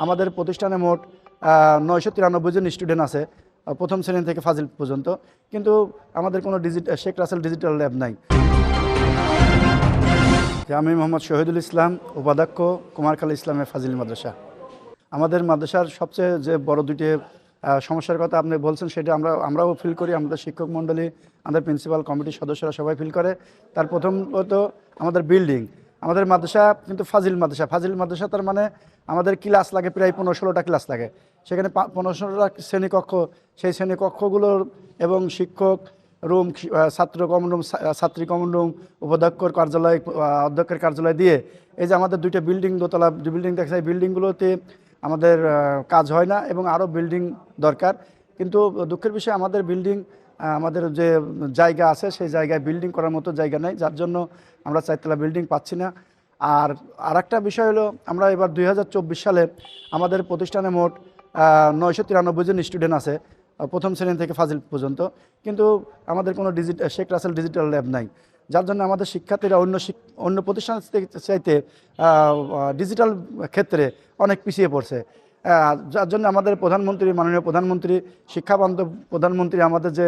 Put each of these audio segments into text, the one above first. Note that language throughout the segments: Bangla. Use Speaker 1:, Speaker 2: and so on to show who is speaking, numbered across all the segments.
Speaker 1: আমাদের প্রতিষ্ঠানে মোট নয়শো তিরানব্বই জন স্টুডেন্ট আছে প্রথম শ্রেণি থেকে ফাজিল পর্যন্ত। কিন্তু আমাদের কোনো digital Sheikh Russel digital lab নাই। আমি মোহাম্মদ শহীদুল ইসলাম, উপাধ্যক্ষ, কুমারখালী ইসলামের ফাজিল মাদ্রাসা। আমাদের মাদ্রাসার সবচেয়ে যে বড় দুটি সমস্যার কথা আপনি বলছেন, সেটা আমরা, আমরাও ফিল করি, আমাদের শিক্ষক মণ্ডলী, আমাদের প্রিন্সিপাল কমিটির সদস্যরা সবাই ফিল করে। তার প্রথমত আমাদের বিল্ডিং আমাদের মাদ্রাসা কিন্তু ফাজিল মাদ্রাসা। ফাজিল মাদ্রাসা তার মানে আমাদের ক্লাস লাগে প্রায় পনেরো ষোলোটা ক্লাস লাগে। সেখানে পনেরো ষোলোটা শ্রেণীকক্ষ, সেই শ্রেণীকক্ষগুলোর এবং শিক্ষক, রুম ছাত্র কমন রুম ছাত্রী কমন রুম উপাধ্যক্ষর কার্যালয় অধ্যক্ষের কার্যালয় দিয়ে এই যে আমাদের দুইটা বিল্ডিং দোতলা বিল্ডিং দেখা যায় বিল্ডিংগুলোতে আমাদের কাজ হয় না এবং আরও বিল্ডিং দরকার। কিন্তু দুঃখের বিষয়ে, আমাদের বিল্ডিং আমাদের যে জায়গা আছে, সেই জায়গায় বিল্ডিং করার মতো জায়গা নেই। যার জন্য আমরা চারতলা বিল্ডিং পাচ্ছি না। আর আরেকটা বিষয় হলো, আমরা এবার দু হাজার চব্বিশ সালে আমাদের প্রতিষ্ঠানে মোট নয়শো তিরানব্বই জন স্টুডেন্ট আছে প্রথম শ্রেণি থেকে ফাজিল পর্যন্ত। কিন্তু আমাদের কোনো digit Sheikh Russel digital lab নাই। যার জন্য আমাদের শিক্ষার্থীরা অন্য অন্য প্রতিষ্ঠান চাইতে ডিজিটাল ক্ষেত্রে অনেক পিছিয়ে পড়ছে। যার জন্য আমাদের প্রধানমন্ত্রী, মাননীয় প্রধানমন্ত্রী, শিক্ষাবান্ধব প্রধানমন্ত্রী আমাদের যে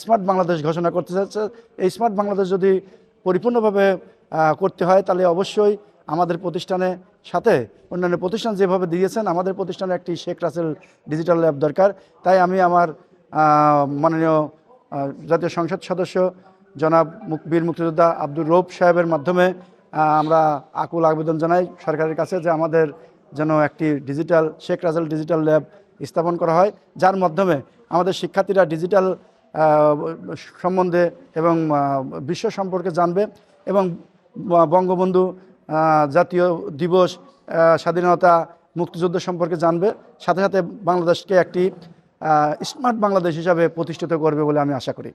Speaker 1: স্মার্ট বাংলাদেশ ঘোষণা করতে চাচ্ছে এই স্মার্ট বাংলাদেশ যদি পরিপূর্ণভাবে করতে হয়, তাহলে অবশ্যই আমাদের প্রতিষ্ঠানে সাথে অন্যান্য প্রতিষ্ঠান যেভাবে দিয়েছেন, আমাদের প্রতিষ্ঠানে একটি শেখ রাসেল ডিজিটাল ল্যাব দরকার। তাই আমি আমার মাননীয় জাতীয় সংসদ সদস্য জনাব বীর মুক্তিযোদ্ধা আব্দুর রৌফ সাহেবের মাধ্যমে আমরা আকুল আবেদন জানাই সরকারের কাছে যে আমাদের যেন একটি digital Sheikh Russel digital lab স্থাপন করা হয়, যার মাধ্যমে আমাদের শিক্ষার্থীরা ডিজিটাল সম্বন্ধে এবং বিশ্ব সম্পর্কে জানবে এবং বঙ্গবন্ধু জাতীয় দিবস স্বাধীনতা মুক্তিযুদ্ধ সম্পর্কে জানবে। সাথে সাথে বাংলাদেশকে একটি স্মার্ট বাংলাদেশ হিসাবে প্রতিষ্ঠিত করবে বলে আমি আশা করি।